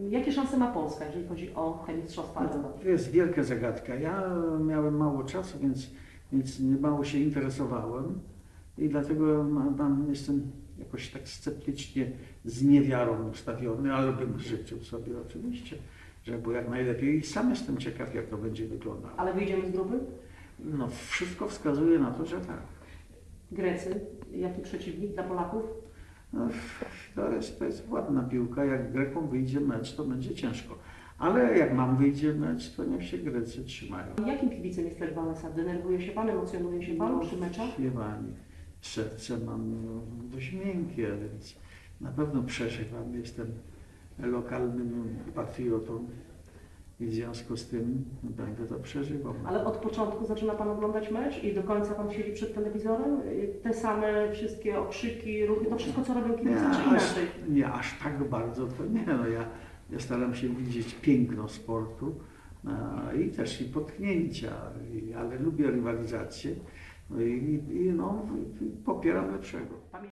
Jakie szanse ma Polska, jeżeli chodzi o te mistrzostwa Europy? To jest wielka zagadka. Ja miałem mało czasu, więc, więc nie mało się interesowałem i dlatego mam, mam, jestem jakoś tak sceptycznie z niewiarą ustawiony, ale bym życzył sobie oczywiście, żeby było jak najlepiej i sam jestem ciekaw, jak to będzie wyglądało. Ale wyjdziemy z grupy? No, wszystko wskazuje na to, że tak. Grecy, jaki przeciwnik dla Polaków? No, to, jest, to jest ładna piłka. Jak Grekom wyjdzie mecz, to będzie ciężko. Ale jak nam wyjdzie mecz, to niech się Grecy trzymają. Jakim kibicem jest Lech? Denerwuje się Pan, emocjonuje się Pan przy meczach? Wie Pani, serce mam no, dość miękkie, więc na pewno przeżywam. Jestem lokalnym patriotą i w związku z tym będę to przeżywał. Ale od początku zaczyna Pan oglądać mecz i do końca Pan siedzi przed telewizorem? Te same wszystkie okrzyki, ruchy, to wszystko co robią kibice, czy inaczej? nie aż tak bardzo to nie. No, ja, ja staram się widzieć piękno sportu no, i też i potknięcia, i, ale lubię rywalizację no, i, i no, popieram lepszego.